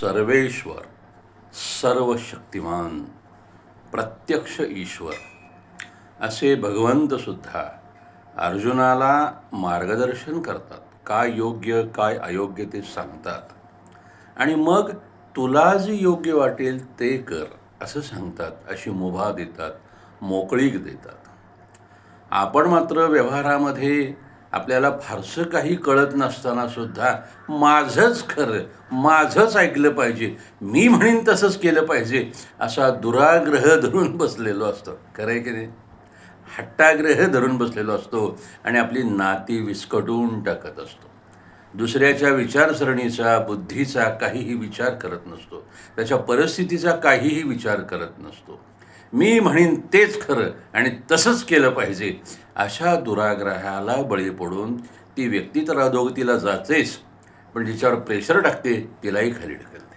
सर्वेश्वर सर्व शक्तिमान प्रत्यक्ष ईश्वर. असे भगवंतसुद्धा अर्जुनाला मार्गदर्शन करतात. काय योग्य काय अयोग्य ते सांगतात. आणि मग तुला जे योग्य वाटेल ते कर असं सांगतात. अशी मुभा देतात मोकळीक देतात. आपण मात्र व्यवहारामध्ये आपल्याला फारसं काही कळत नसताना सुद्धा माझंच खरं माझंच ऐकलं पाहिजे. मी म्हणेन तसंच केलं पाहिजे असा दुराग्रह धरून बसलेलो असतो. खरं आहे की नाही? हट्टाग्रह धरून बसलेलो असतो आणि आपली नाती विस्कटून टाकत असतो. दुसऱ्याच्या विचारसरणीचा बुद्धीचा काहीही विचार करत नसतो. त्याच्या परिस्थितीचा काहीही विचार करत नसतो. मी म्हणीन तेच खरं आणि तसंच केलं पाहिजे. अशा दुराग्रहाला बळी पडून ती व्यक्ती तर अधोगतीला जातेच पण जिच्यावर प्रेशर टाकते तिलाही खाली ढकलते.